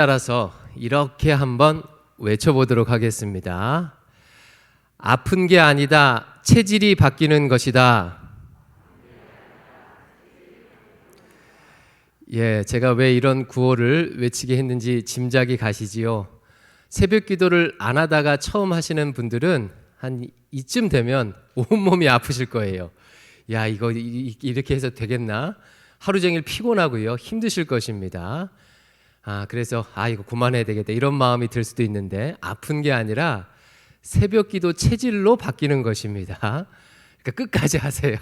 따라서 이렇게 한번 외쳐보도록 하겠습니다. 아픈 게 아니다. 체질이 바뀌는 것이다. 예, 제가 왜 이런 구호를 외치게 했는지 짐작이 가시지요. 새벽 기도를 안 하다가 처음 하시는 분들은 한 이쯤 되면 온몸이 아프실 거예요. 야, 이거 이렇게 해서 되겠나? 하루 종일 피곤하고요. 힘드실 것입니다. 아, 그래서 아, 이거 그만해야 되겠다. 이런 마음이 들 수도 있는데 아픈 게 아니라 새벽 기도 체질로 바뀌는 것입니다. 그러니까 끝까지 하세요.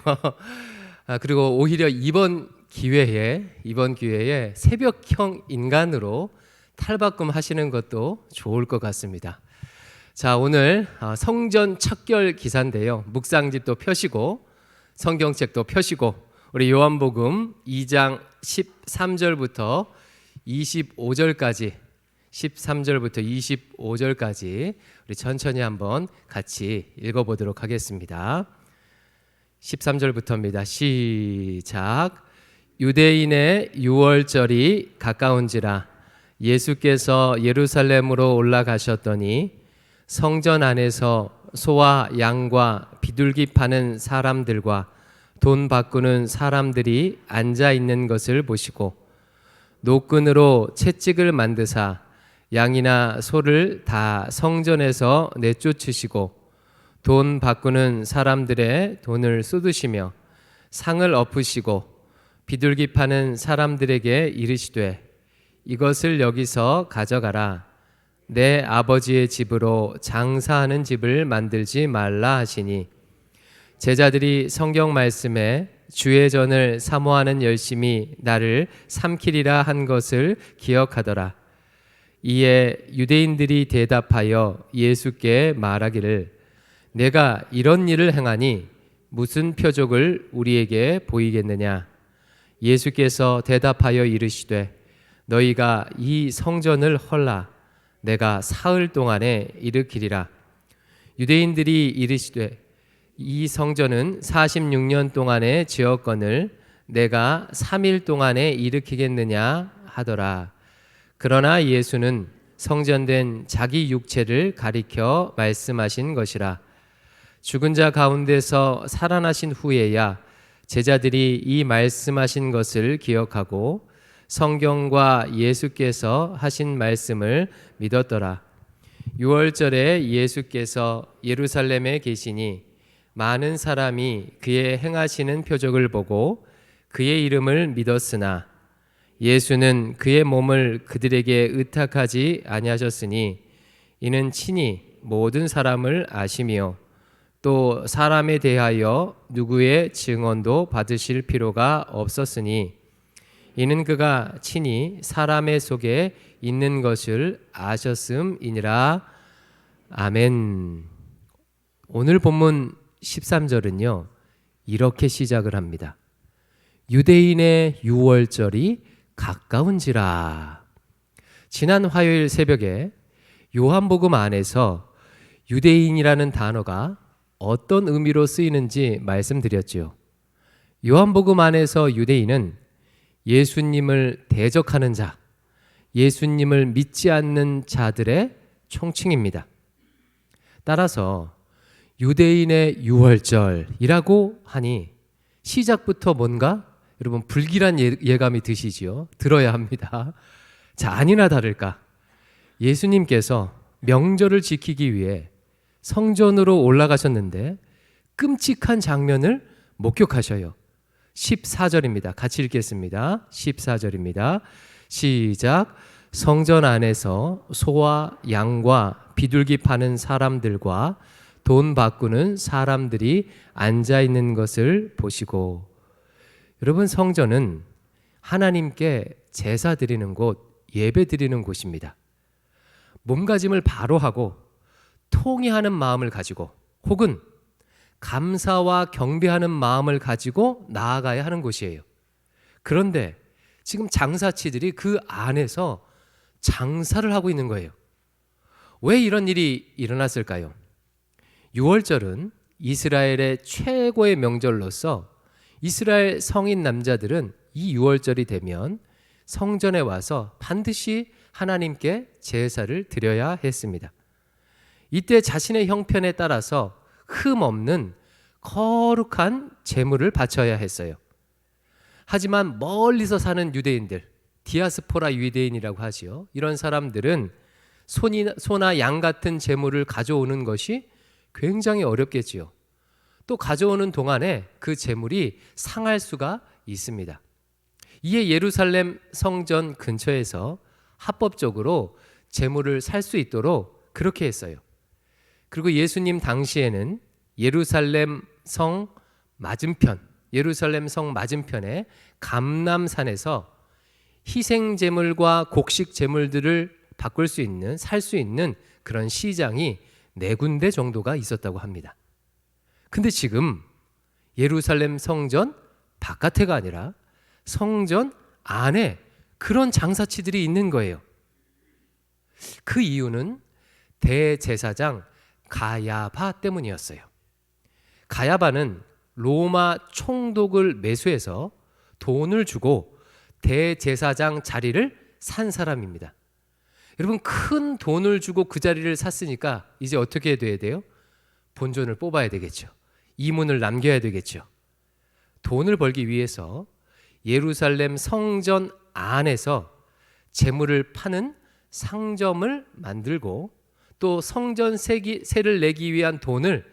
아, 그리고 오히려 이번 기회에 이번 기회에 새벽형 인간으로 탈바꿈 하시는 것도 좋을 것 같습니다. 자, 오늘 아, 성전 척결 기사인데요. 묵상집도 펴시고 성경책도 펴시고 우리 요한복음 2장 13절부터 25절까지 13절부터 25절까지 우리 천천히 한번 같이 읽어 보도록 하겠습니다. 13절부터입니다. 시작. 유대인의 유월절이 가까운지라 예수께서 예루살렘으로 올라가셨더니 성전 안에서 소와 양과 비둘기 파는 사람들과 돈 바꾸는 사람들이 앉아 있는 것을 보시고 노끈으로 채찍을 만드사 양이나 소를 다 성전에서 내쫓으시고 돈 바꾸는 사람들의 돈을 쏟으시며 상을 엎으시고 비둘기 파는 사람들에게 이르시되 이것을 여기서 가져가라. 내 아버지의 집으로 장사하는 집을 만들지 말라 하시니 제자들이 성경 말씀에 주의 전을 사모하는 열심이 나를 삼키리라 한 것을 기억하더라. 이에 유대인들이 대답하여 예수께 말하기를 내가 이런 일을 행하니 무슨 표적을 우리에게 보이겠느냐? 예수께서 대답하여 이르시되 너희가 이 성전을 헐라 내가 사흘 동안에 일으키리라. 유대인들이 이르시되 이 성전은 46년 동안의 지었건을 내가 3일 동안에 일으키겠느냐 하더라. 그러나 예수는 성전된 자기 육체를 가리켜 말씀하신 것이라. 죽은 자 가운데서 살아나신 후에야 제자들이 이 말씀하신 것을 기억하고 성경과 예수께서 하신 말씀을 믿었더라. 6월절에 예수께서 예루살렘에 계시니 많은 사람이 그의 행하시는 표적을 보고 그의 이름을 믿었으나 예수는 그의 몸을 그들에게 의탁하지 아니하셨으니 이는 친히 모든 사람을 아시며 또 사람에 대하여 누구의 증언도 받으실 필요가 없었으니 이는 그가 친히 사람의 속에 있는 것을 아셨음이니라 아멘. 오늘 본문 13절은요. 이렇게 시작을 합니다. 유대인의 유월절이 가까운지라. 지난 화요일 새벽에 요한복음 안에서 유대인이라는 단어가 어떤 의미로 쓰이는지 말씀드렸지요. 요한복음 안에서 유대인은 예수님을 대적하는 자, 예수님을 믿지 않는 자들의 총칭입니다. 따라서 유대인의 유월절이라고 하니 시작부터 뭔가 여러분 불길한 예- 예감이 드시지요. 들어야 합니다. 자, 아니나 다를까. 예수님께서 명절을 지키기 위해 성전으로 올라가셨는데 끔찍한 장면을 목격하셔요. 14절입니다. 같이 읽겠습니다. 14절입니다. 시작. 성전 안에서 소와 양과 비둘기 파는 사람들과 돈 바꾸는 사람들이 앉아 있는 것을 보시고 여러분 성전은 하나님께 제사 드리는 곳, 예배 드리는 곳입니다. 몸가짐을 바로 하고 통회하는 마음을 가지고 혹은 감사와 경배하는 마음을 가지고 나아가야 하는 곳이에요. 그런데 지금 장사치들이 그 안에서 장사를 하고 있는 거예요. 왜 이런 일이 일어났을까요? 6월절은 이스라엘의 최고의 명절로서 이스라엘 성인 남자들은 이 6월절이 되면 성전에 와서 반드시 하나님께 제사를 드려야 했습니다. 이때 자신의 형편에 따라서 흠 없는 거룩한 제물을 바쳐야 했어요. 하지만 멀리서 사는 유대인들, 디아스포라 유대인이라고 하지요. 이런 사람들은 소나 양 같은 제물을 가져오는 것이 굉장히 어렵겠지요. 또 가져오는 동안에 그 제물이 상할 수가 있습니다. 이에 예루살렘 성전 근처에서 합법적으로 제물을 살 수 있도록 그렇게 했어요. 그리고 예수님 당시에는 예루살렘 성 맞은편, 예루살렘 성 맞은편에 감남산에서 희생 제물과 곡식 제물들을 바꿀 수 있는 살 수 있는 그런 시장이 네 군데 정도가 있었다고 합니다. 근데 지금 예루살렘 성전 바깥에가 아니라 성전 안에 그런 장사치들이 있는 거예요. 그 이유는 대제사장 가야바 때문이었어요. 가야바는 로마 총독을 매수해서 돈을 주고 대제사장 자리를 산 사람입니다. 여러분 큰 돈을 주고 그 자리를 샀으니까 이제 어떻게 돼야 돼요? 본전을 뽑아야 되겠죠. 이문을 남겨야 되겠죠. 돈을 벌기 위해서 예루살렘 성전 안에서 재물을 파는 상점을 만들고 또 성전 세기, 세를 내기 위한 돈을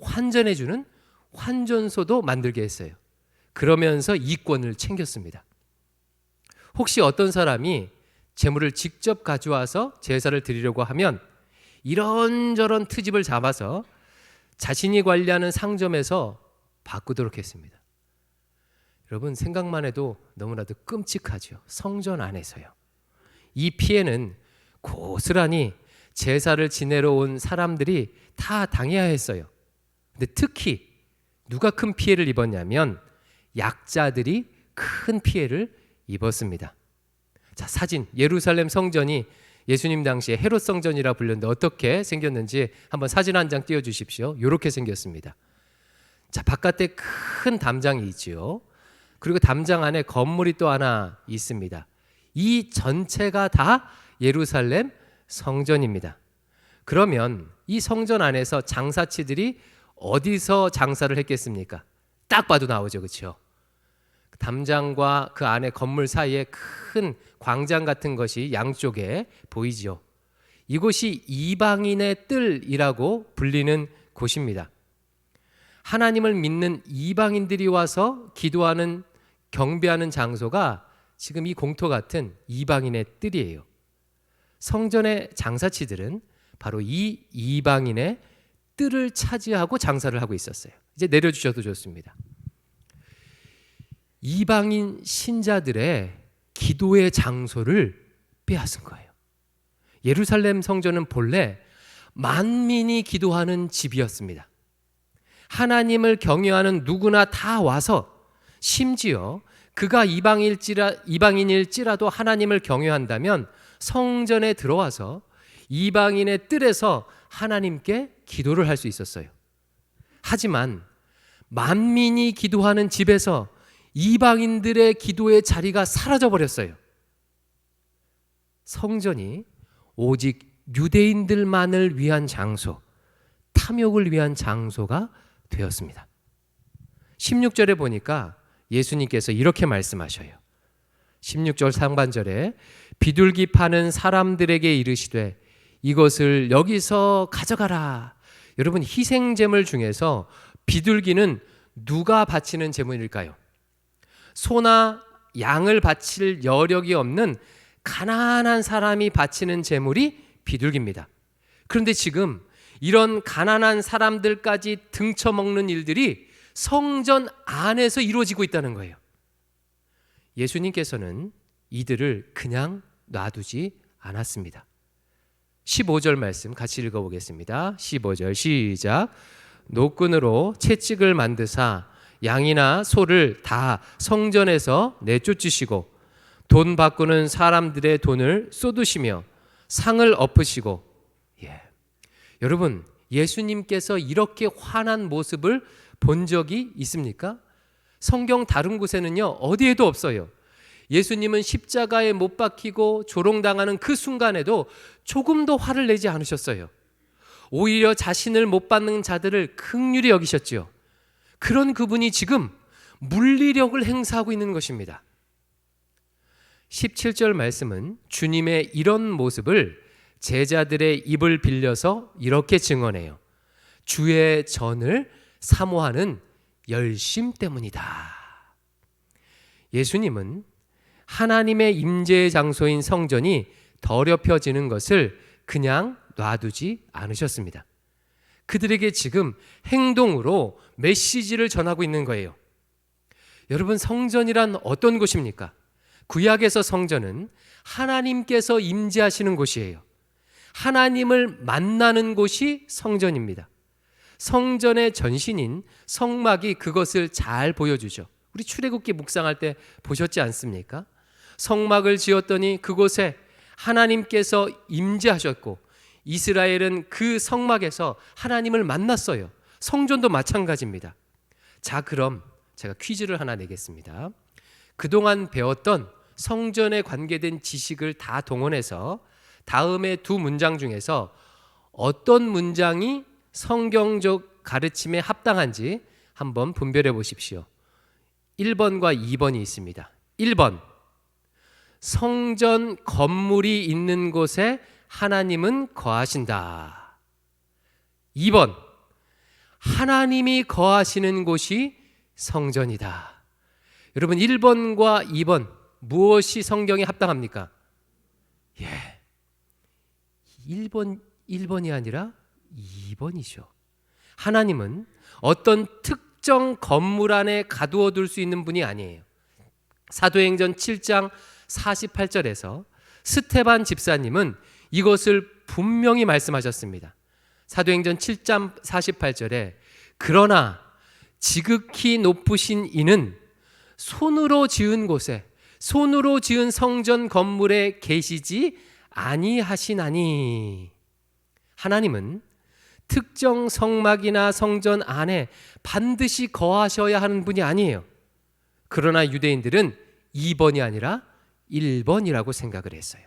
환전해 주는 환전소도 만들게 했어요. 그러면서 이권을 챙겼습니다. 혹시 어떤 사람이 재물을 직접 가져와서 제사를 드리려고 하면 이런저런 트집을 잡아서 자신이 관리하는 상점에서 바꾸도록 했습니다. 여러분 생각만 해도 너무나도 끔찍하죠. 성전 안에서요. 이 피해는 고스란히 제사를 지내러 온 사람들이 다 당해야 했어요. 근데 특히 누가 큰 피해를 입었냐면 약자들이 큰 피해를 입었습니다. 자, 사진 예루살렘 성전이 예수님 당시에 헤롯 성전이라 불렸는데 어떻게 생겼는지 한번 사진 한 장 띄워 주십시오. 이렇게 생겼습니다. 자, 바깥에 큰 담장이 있지요. 그리고 담장 안에 건물이 또 하나 있습니다. 이 전체가 다 예루살렘 성전입니다. 그러면 이 성전 안에서 장사치들이 어디서 장사를 했겠습니까? 딱 봐도 나오죠. 그렇죠? 담장과 그 안에 건물 사이에 큰 광장 같은 것이 양쪽에 보이지요. 이곳이 이방인의 뜰이라고 불리는 곳입니다. 하나님을 믿는 이방인들이 와서 기도하는 경배하는 장소가 지금 이 공터 같은 이방인의 뜰이에요. 성전의 장사치들은 바로 이 이방인의 뜰을 차지하고 장사를 하고 있었어요. 이제 내려주셔도 좋습니다. 이방인 신자들의 기도의 장소를 빼앗은 거예요. 예루살렘 성전은 본래 만민이 기도하는 집이었습니다. 하나님을 경외하는 누구나 다 와서 심지어 그가 이방일지라, 이방인일지라도 하나님을 경외한다면 성전에 들어와서 이방인의 뜰에서 하나님께 기도를 할 수 있었어요. 하지만 만민이 기도하는 집에서 이방인들의 기도의 자리가 사라져 버렸어요. 성전이 오직 유대인들만을 위한 장소, 탐욕을 위한 장소가 되었습니다. 16절에 보니까 예수님께서 이렇게 말씀하셔요. 16절 상반절에 비둘기 파는 사람들에게 이르시되 이것을 여기서 가져가라. 여러분 희생제물 중에서 비둘기는 누가 바치는 제물일까요? 소나 양을 바칠 여력이 없는 가난한 사람이 바치는 제물이 비둘기입니다. 그런데 지금 이런 가난한 사람들까지 등쳐먹는 일들이 성전 안에서 이루어지고 있다는 거예요. 예수님께서는 이들을 그냥 놔두지 않았습니다. 15절 말씀 같이 읽어보겠습니다. 15절 시작. 노끈으로 채찍을 만드사 양이나 소를 다 성전에서 내쫓으시고 돈 바꾸는 사람들의 돈을 쏟으시며 상을 엎으시고 예. 여러분 예수님께서 이렇게 화난 모습을 본 적이 있습니까? 성경 다른 곳에는요 어디에도 없어요. 예수님은 십자가에 못 박히고 조롱당하는 그 순간에도 조금도 화를 내지 않으셨어요. 오히려 자신을 못 받는 자들을 극률히 여기셨지요. 그런 그분이 지금 물리력을 행사하고 있는 것입니다. 17절 말씀은 주님의 이런 모습을 제자들의 입을 빌려서 이렇게 증언해요. 주의 전을 사모하는 열심 때문이다. 예수님은 하나님의 임재의 장소인 성전이 더럽혀지는 것을 그냥 놔두지 않으셨습니다. 그들에게 지금 행동으로 메시지를 전하고 있는 거예요. 여러분, 성전이란 어떤 곳입니까? 구약에서 성전은 하나님께서 임재하시는 곳이에요. 하나님을 만나는 곳이 성전입니다. 성전의 전신인 성막이 그것을 잘 보여주죠. 우리 출애굽기 묵상할 때 보셨지 않습니까? 성막을 지었더니 그곳에 하나님께서 임재하셨고 이스라엘은 그 성막에서 하나님을 만났어요. 성전도 마찬가지입니다. 자, 그럼 제가 퀴즈를 하나 내겠습니다. 그동안 배웠던 성전에 관계된 지식을 다 동원해서 다음의 두 문장 중에서 어떤 문장이 성경적 가르침에 합당한지 한번 분별해 보십시오. 1번과 2번이 있습니다. 1번. 성전 건물이 있는 곳에 하나님은 거하신다. 2번. 하나님이 거하시는 곳이 성전이다. 여러분 1번과 2번 무엇이 성경에 합당합니까? 예. 1번 1번이 아니라 2번이죠. 하나님은 어떤 특정 건물 안에 가두어 둘 수 있는 분이 아니에요. 사도행전 7장 48절에서 스테반 집사님은 이것을 분명히 말씀하셨습니다. 사도행전 7장 48절에 그러나 지극히 높으신 이는 손으로 지은 곳에 손으로 지은 성전 건물에 계시지 아니하시나니 하나님은 특정 성막이나 성전 안에 반드시 거하셔야 하는 분이 아니에요. 그러나 유대인들은 2번이 아니라 1번이라고 생각을 했어요.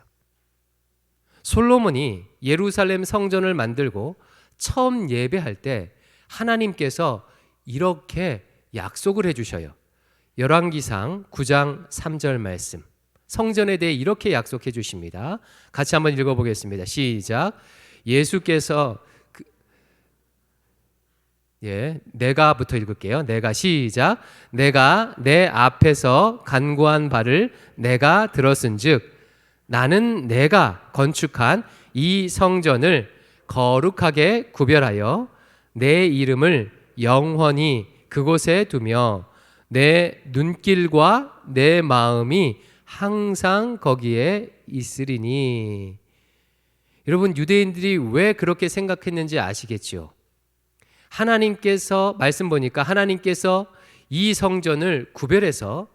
솔로몬이 예루살렘 성전을 만들고 처음 예배할 때 하나님께서 이렇게 약속을 해 주셔요. 열왕기상 9장 3절 말씀. 성전에 대해 이렇게 약속해 주십니다. 같이 한번 읽어 보겠습니다. 시작. 예수께서 그, 예, 내가부터 읽을게요. 내가 시작. 내가 내 앞에서 간구한 바를 내가 들었은즉 나는 내가 건축한 이 성전을 거룩하게 구별하여 내 이름을 영원히 그곳에 두며 내 눈길과 내 마음이 항상 거기에 있으리니 여러분 유대인들이 왜 그렇게 생각했는지 아시겠죠? 하나님께서 말씀 보니까 하나님께서 이 성전을 구별해서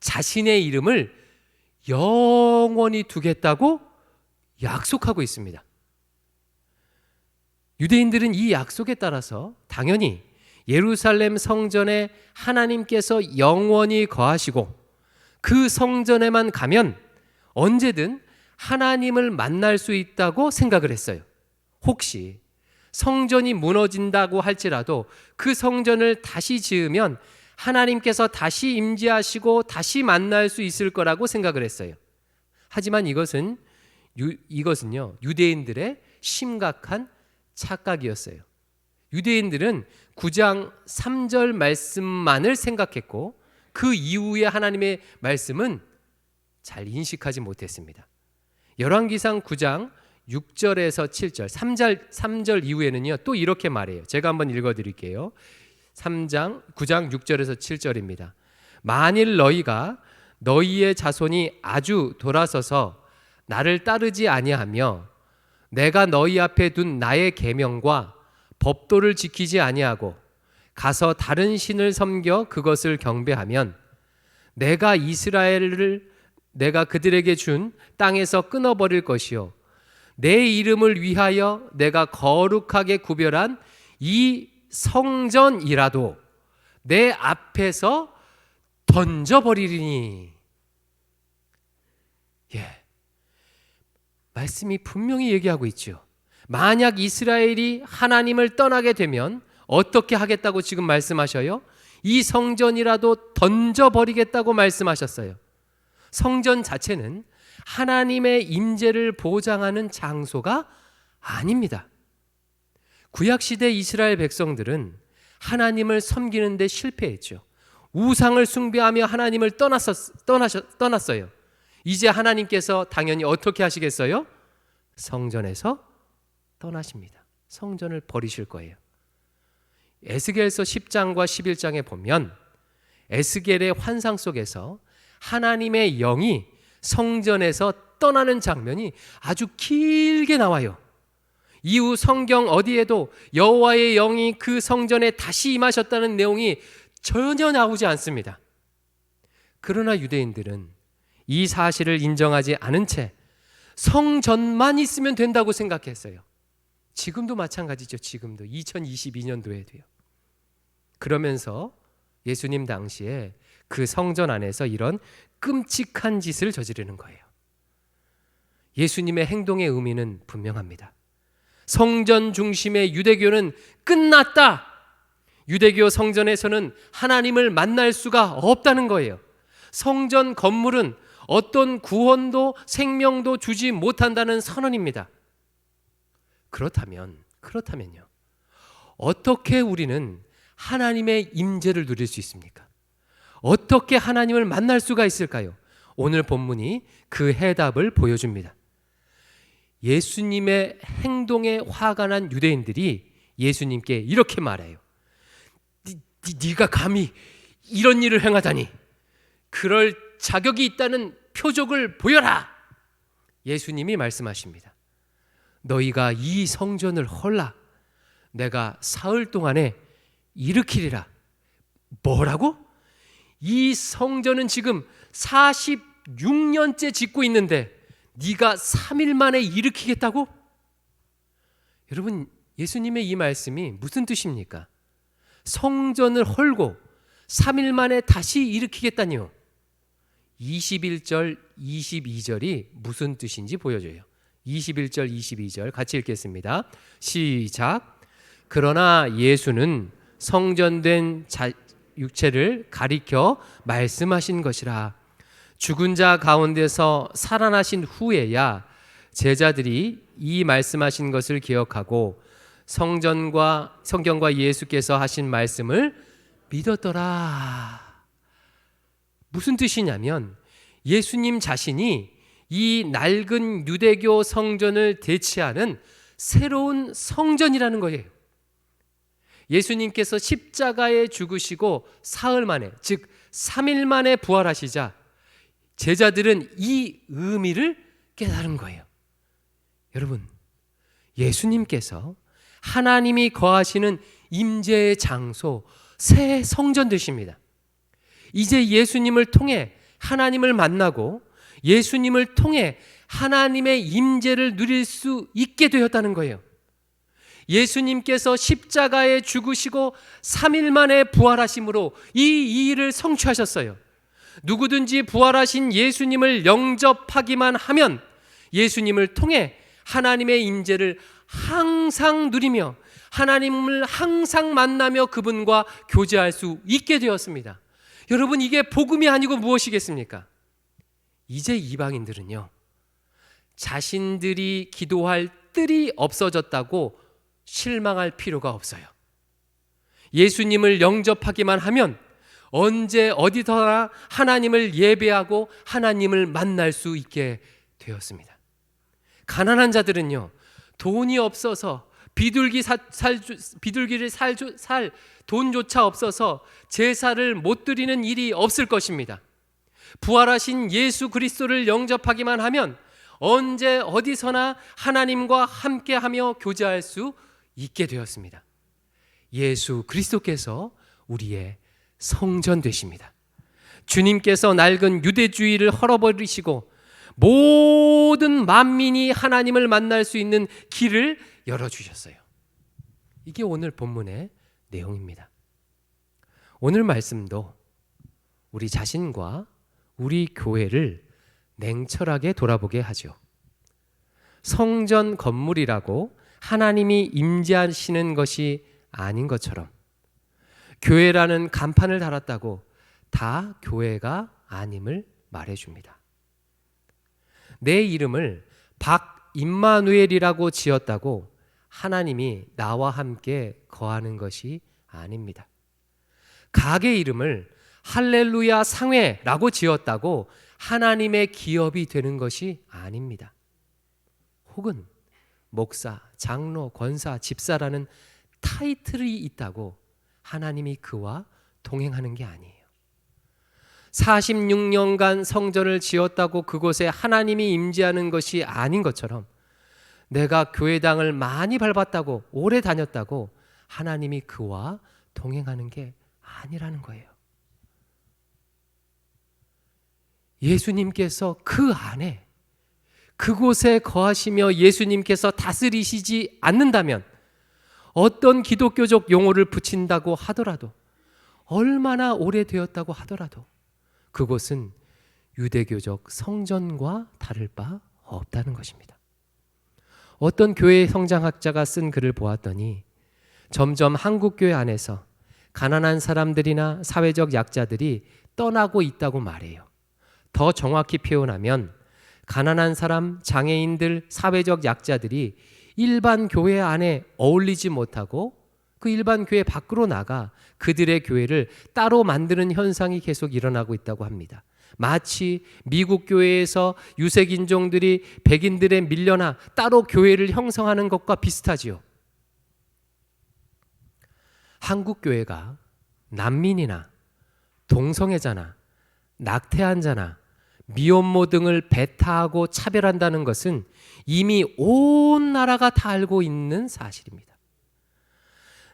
자신의 이름을 영원히 두겠다고 약속하고 있습니다. 유대인들은 이 약속에 따라서 당연히 예루살렘 성전에 하나님께서 영원히 거하시고 그 성전에만 가면 언제든 하나님을 만날 수 있다고 생각을 했어요. 혹시 성전이 무너진다고 할지라도 그 성전을 다시 지으면 하나님께서 다시 임재하시고 다시 만날 수 있을 거라고 생각을 했어요. 하지만 이것은 유, 이것은요 유대인들의 심각한 착각이었어요. 유대인들은 9장 3절 말씀만을 생각했고 그 이후에 하나님의 말씀은 잘 인식하지 못했습니다. 열왕기상 9장 6절에서 7절, 3절 3절 이후에는요. 또 이렇게 말해요. 제가 한번 읽어 드릴게요. 3장 9장 6절에서 7절입니다. 만일 너희가 너희의 자손이 아주 돌아서서 나를 따르지 아니하며 내가 너희 앞에 둔 나의 계명과 법도를 지키지 아니하고 가서 다른 신을 섬겨 그것을 경배하면 내가 이스라엘을 내가 그들에게 준 땅에서 끊어버릴 것이요. 내 이름을 위하여 내가 거룩하게 구별한 이 성전이라도 내 앞에서 던져버리리니 말씀이 분명히 얘기하고 있죠. 만약 이스라엘이 하나님을 떠나게 되면 어떻게 하겠다고 지금 말씀하셔요? 이 성전이라도 던져버리겠다고 말씀하셨어요. 성전 자체는 하나님의 임재를 보장하는 장소가 아닙니다. 구약 시대 이스라엘 백성들은 하나님을 섬기는데 실패했죠. 우상을 숭배하며 하나님을 떠났었, 떠나셨, 떠났어요. 이제 하나님께서 당연히 어떻게 하시겠어요? 성전에서 떠나십니다. 성전을 버리실 거예요. 에스겔서 10장과 11장에 보면 에스겔의 환상 속에서 하나님의 영이 성전에서 떠나는 장면이 아주 길게 나와요. 이후 성경 어디에도 여호와의 영이 그 성전에 다시 임하셨다는 내용이 전혀 나오지 않습니다. 그러나 유대인들은 이 사실을 인정하지 않은 채 성전만 있으면 된다고 생각했어요. 지금도 마찬가지죠. 지금도 2022년도에도요. 그러면서 예수님 당시에 그 성전 안에서 이런 끔찍한 짓을 저지르는 거예요. 예수님의 행동의 의미는 분명합니다. 성전 중심의 유대교는 끝났다. 유대교 성전에서는 하나님을 만날 수가 없다는 거예요. 성전 건물은 어떤 구원도 생명도 주지 못한다는 선언입니다. 그렇다면 그렇다면요. 어떻게 우리는 하나님의 임재를 누릴 수 있습니까? 어떻게 하나님을 만날 수가 있을까요? 오늘 본문이 그 해답을 보여줍니다. 예수님의 행동에 화가 난 유대인들이 예수님께 이렇게 말해요. 니, 니, 네가 감히 이런 일을 행하다니 그럴 자격이 있다는 표적을 보여라. 예수님이 말씀하십니다. 너희가 이 성전을 헐라 내가 사흘 동안에 일으키리라. 뭐라고? 이 성전은 지금 46년째 짓고 있는데 네가 3일 만에 일으키겠다고? 여러분 예수님의 이 말씀이 무슨 뜻입니까? 성전을 헐고 3일 만에 다시 일으키겠다니요. 21절 22절이 무슨 뜻인지 보여줘요. 21절 22절 같이 읽겠습니다. 시작. 그러나 예수는 성전된 자, 육체를 가리켜 말씀하신 것이라. 죽은 자 가운데서 살아나신 후에야 제자들이 이 말씀하신 것을 기억하고 성전과 성경과 예수께서 하신 말씀을 믿었더라. 무슨 뜻이냐면 예수님 자신이 이 낡은 유대교 성전을 대체하는 새로운 성전이라는 거예요. 예수님께서 십자가에 죽으시고 사흘 만에, 즉 3일 만에 부활하시자 제자들은 이 의미를 깨달은 거예요. 여러분, 예수님께서 하나님이 거하시는 임재의 장소, 새 성전 되십니다. 이제 예수님을 통해 하나님을 만나고 예수님을 통해 하나님의 임재를 누릴 수 있게 되었다는 거예요. 예수님께서 십자가에 죽으시고 3일 만에 부활하심으로 이 일을 성취하셨어요. 누구든지 부활하신 예수님을 영접하기만 하면 예수님을 통해 하나님의 임재를 항상 누리며 하나님을 항상 만나며 그분과 교제할 수 있게 되었습니다. 여러분 이게 복음이 아니고 무엇이겠습니까? 이제 이방인들은요. 자신들이 기도할 뜰이 없어졌다고 실망할 필요가 없어요. 예수님을 영접하기만 하면 언제 어디서나 하나님을 예배하고 하나님을 만날 수 있게 되었습니다. 가난한 자들은요, 돈이 없어서 비둘기 사, 살, 비둘기를 살, 살 돈조차 없어서 제사를 못 드리는 일이 없을 것입니다. 부활하신 예수 그리스도를 영접하기만 하면 언제 어디서나 하나님과 함께하며 교제할 수 있게 되었습니다. 예수 그리스도께서 우리의 성전 되십니다. 주님께서 낡은 유대주의를 헐어버리시고 모든 만민이 하나님을 만날 수 있는 길을 열어 주셨어요. 이게 오늘 본문의 내용입니다. 오늘 말씀도 우리 자신과 우리 교회를 냉철하게 돌아보게 하죠. 성전 건물이라고 하나님이 임재하시는 것이 아닌 것처럼 교회라는 간판을 달았다고 다 교회가 아님을 말해줍니다. 내 이름을 박 임마누엘이라고 지었다고 하나님이 나와 함께 거하는 것이 아닙니다. 가게 이름을 할렐루야 상회라고 지었다고 하나님의 기업이 되는 것이 아닙니다. 혹은 목사, 장로, 권사, 집사라는 타이틀이 있다고 하나님이 그와 동행하는 게 아니에요. 46년간 성전을 지었다고 그곳에 하나님이 임재하는 것이 아닌 것처럼 내가 교회당을 많이 밟았다고 오래 다녔다고 하나님이 그와 동행하는 게 아니라는 거예요. 예수님께서 그 안에 그곳에 거하시며 예수님께서 다스리시지 않는다면 어떤 기독교적 용어를 붙인다고 하더라도 얼마나 오래되었다고 하더라도 그곳은 유대교적 성전과 다를 바 없다는 것입니다. 어떤 교회 성장학자가 쓴 글을 보았더니 점점 한국 교회 안에서 가난한 사람들이나 사회적 약자들이 떠나고 있다고 말해요. 더 정확히 표현하면 가난한 사람, 장애인들, 사회적 약자들이 일반 교회 안에 어울리지 못하고 그 일반 교회 밖으로 나가 그들의 교회를 따로 만드는 현상이 계속 일어나고 있다고 합니다. 마치 미국 교회에서 유색 인종들이 백인들의 밀려나 따로 교회를 형성하는 것과 비슷하지요. 한국 교회가 난민이나 동성애자나 낙태한 자나 미혼모 등을 배타하고 차별한다는 것은 이미 온 나라가 다 알고 있는 사실입니다.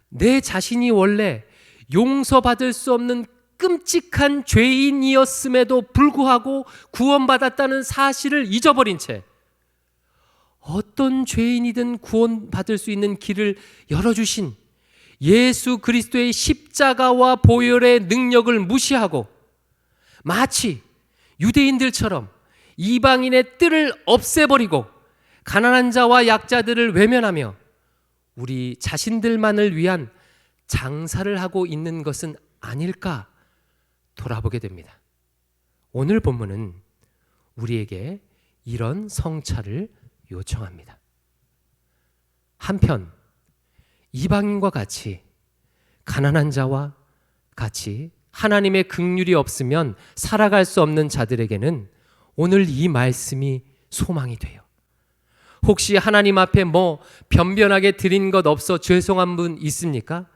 내 자신이 원래 용서받을 수 없는 끔찍한 죄인이었음에도 불구하고 구원받았다는 사실을 잊어버린 채 어떤 죄인이든 구원받을 수 있는 길을 열어주신 예수 그리스도의 십자가와 보혈의 능력을 무시하고 마치 유대인들처럼 이방인의 뜰을 없애버리고 가난한 자와 약자들을 외면하며 우리 자신들만을 위한 장사를 하고 있는 것은 아닐까 돌아보게 됩니다. 오늘 본문은 우리에게 이런 성찰을 요청합니다. 한편 이방인과 같이 가난한 자와 같이 하나님의 극률이 없으면 살아갈 수 없는 자들에게는 오늘 이 말씀이 소망이 돼요. 혹시 하나님 앞에 뭐 변변하게 드린 것 없어 죄송한 분 있습니까?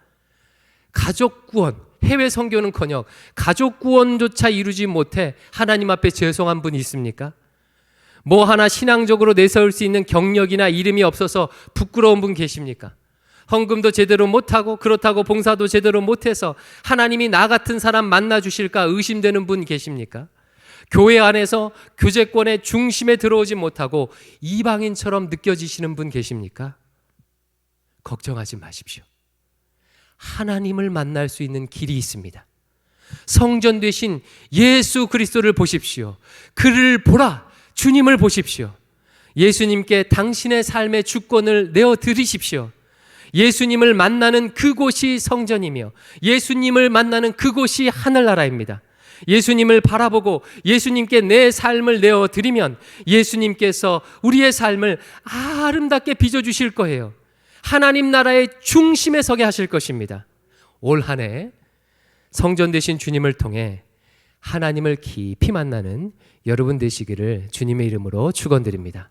가족 구원, 해외 선교는 커녕 가족 구원조차 이루지 못해 하나님 앞에 죄송한 분 있습니까? 뭐 하나 신앙적으로 내세울 수 있는 경력이나 이름이 없어서 부끄러운 분 계십니까? 헌금도 제대로 못하고 그렇다고 봉사도 제대로 못해서 하나님이 나 같은 사람 만나 주실까 의심되는 분 계십니까? 교회 안에서 교제권의 중심에 들어오지 못하고 이방인처럼 느껴지시는 분 계십니까? 걱정하지 마십시오. 하나님을 만날 수 있는 길이 있습니다. 성전 되신 예수 그리스도를 보십시오. 그를 보라. 주님을 보십시오. 예수님께 당신의 삶의 주권을 내어 드리십시오. 예수님을 만나는 그곳이 성전이며 예수님을 만나는 그곳이 하늘나라입니다. 예수님을 바라보고 예수님께 내 삶을 내어 드리면 예수님께서 우리의 삶을 아름답게 빚어 주실 거예요. 하나님 나라의 중심에 서게 하실 것입니다. 올 한 해 성전 되신 주님을 통해 하나님을 깊이 만나는 여러분 되시기를 주님의 이름으로 축원드립니다.